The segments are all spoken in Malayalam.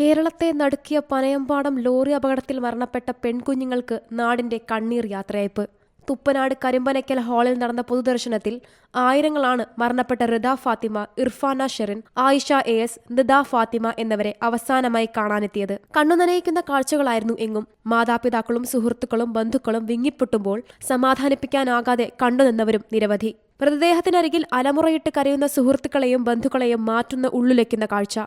കേരളത്തെ നടുക്കിയ പനയമ്പാടം ലോറി അപകടത്തിൽ മരണപ്പെട്ട പെൺകുഞ്ഞുങ്ങൾക്ക് നാടിന്റെ കണ്ണീർ യാത്രയയപ്പ്. തുപ്പനാട് കരിമ്പനയ്ക്കൽ ഹാളിൽ നടന്ന പൊതുദർശനത്തിൽ ആയിരങ്ങളാണ് മരണപ്പെട്ട റിദ ഫാത്തിമ ഇർഫാന ഷെറിൻ ആയിഷ എ എസ് നിദ ഫാത്തിമ എന്നിവരെ അവസാനമായി കാണാനെത്തിയത്. കണ്ണുനനയിക്കുന്ന കാഴ്ചകളായിരുന്നു എങ്ങും. മാതാപിതാക്കളും സുഹൃത്തുക്കളും ബന്ധുക്കളും വിങ്ങിപ്പൊട്ടുമ്പോൾ സമാധാനിപ്പിക്കാനാകാതെ കണ്ടുനിന്നവരും നിരവധി. മൃതദേഹത്തിനരികിൽ അലമുറയിട്ട് കരയുന്ന സുഹൃത്തുക്കളെയും ബന്ധുക്കളെയും മാറ്റുന്ന ഉള്ളുലയ്ക്കുന്ന കാഴ്ച.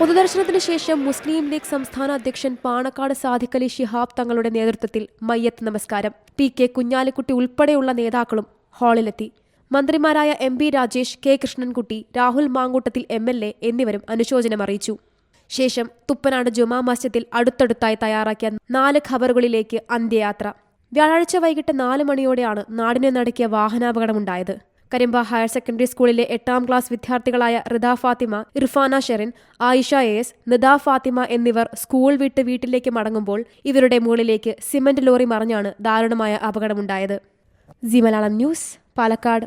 പൊതുദർശനത്തിന് ശേഷം മുസ്ലിം ലീഗ് സംസ്ഥാന അധ്യക്ഷൻ പാണക്കാട് സാദിഖലി ശിഹാബ് തങ്ങളുടെ നേതൃത്വത്തിൽ മയ്യത്ത് നമസ്കാരം. പി കെ കുഞ്ഞാലിക്കുട്ടി ഉൾപ്പെടെയുള്ള നേതാക്കളും ഹാളിലെത്തി. മന്ത്രിമാരായ M B Rajesh K Krishnankutty Rahul Mamkootathil M L A എന്നിവരും അനുശോചനം അറിയിച്ചു. ശേഷം തുപ്പനാട് ജുമാ മസ്ജിദിൽ അടുത്തടുത്തായി തയ്യാറാക്കിയ നാല് ഖബറുകളിലേക്ക് അന്ത്യയാത്ര. വ്യാഴാഴ്ച വൈകിട്ട് നാല് മണിയോടെയാണ് നാടിനെ നടക്കിയ വാഹനാപകടമുണ്ടായത്. കരിമ്പ ഹയർ സെക്കൻഡറി സ്കൂളിലെ എട്ടാം ക്ലാസ് വിദ്യാർത്ഥികളായ റിദ ഫാത്തിമ ഇർഫാന ഷെറിൻ ആയിഷ എസ് നിദ ഫാത്തിമ എന്നിവർ സ്കൂൾ വിട്ട് വീട്ടിലേക്ക് മടങ്ങുമ്പോൾ ഇവരുടെ മുകളിലേക്ക് സിമന്റ് ലോറി മറിഞ്ഞാണ് ദാരുണമായ അപകടമുണ്ടായത്. Zee Malayalam news Palakkad.